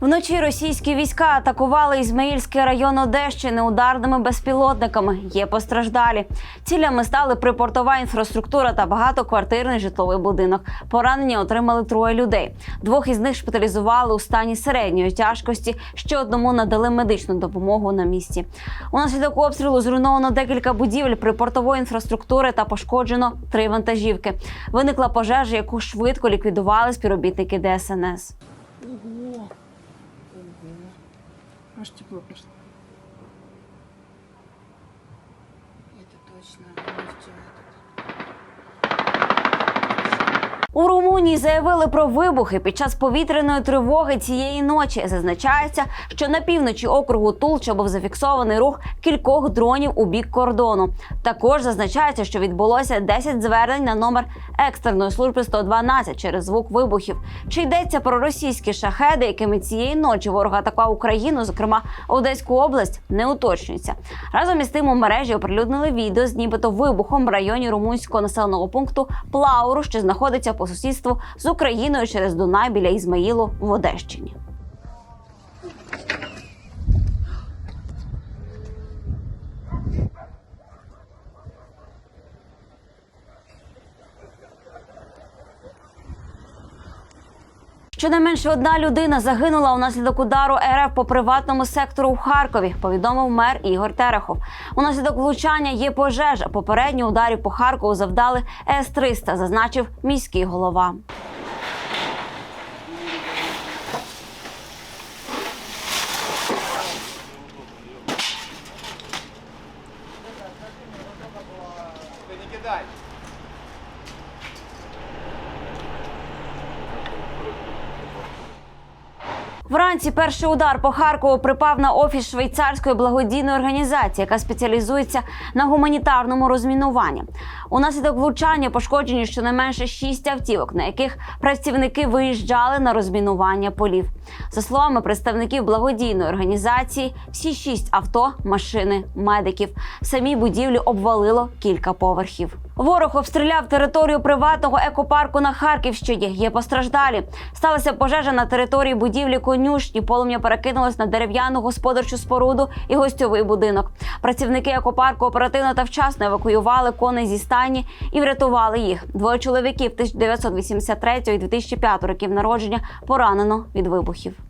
Вночі російські війська атакували Ізмаїльський район Одещини ударними безпілотниками. Є постраждалі. Цілями стали припортова інфраструктура та багатоквартирний житловий будинок. Поранення отримали троє людей. Двох із них шпиталізували у стані середньої тяжкості. Ще одному надали медичну допомогу на місці. Унаслідок обстрілу зруйновано декілька будівель припортової інфраструктури та пошкоджено три вантажівки. Виникла пожежа, яку швидко ліквідували співробітники ДСНС. Ого. Аж тепло пошло. Это точно нефть У Румунії заявили про вибухи під час повітряної тривоги цієї ночі. Зазначається, що на півночі округу Тулча був зафіксований рух кількох дронів у бік кордону. Також зазначається, що відбулося 10 звернень на номер екстреної служби 112 через звук вибухів. Чи йдеться про російські шахеди, якими цієї ночі ворог атакував Україну, зокрема Одеську область, не уточнюється. Разом із тим у мережі оприлюднили відео з нібито вибухом в районі румунського населеного пункту Плауру, що знаходиться по сусідству з Україною через Дунай біля Ізмаїлу в Одещині. Щонайменше одна людина загинула унаслідок удару РФ по приватному сектору у Харкові. Повідомив мер Ігор Терехов. Унаслідок влучання є пожежа. Попередньо ударів по Харкову завдали С-300, зазначив міський голова. Вранці перший удар по Харкову припав на офіс швейцарської благодійної організації, яка спеціалізується на гуманітарному розмінуванні. Унаслідок влучання пошкоджені щонайменше шість автівок, на яких працівники виїжджали на розмінування полів. За словами представників благодійної організації, всі шість авто, машини, медиків. Самі будівлі обвалило кілька поверхів. Ворог обстріляв територію приватного екопарку на Харківщині. Є постраждалі. Сталася пожежа на території будівлі конюшні. Полум'я перекинулось на дерев'яну господарчу споруду і гостьовий будинок. Працівники екопарку оперативно та вчасно евакуювали коней зі стані і врятували їх. Двоє чоловіків 1983 і 2005 років народження поранено від вибухів.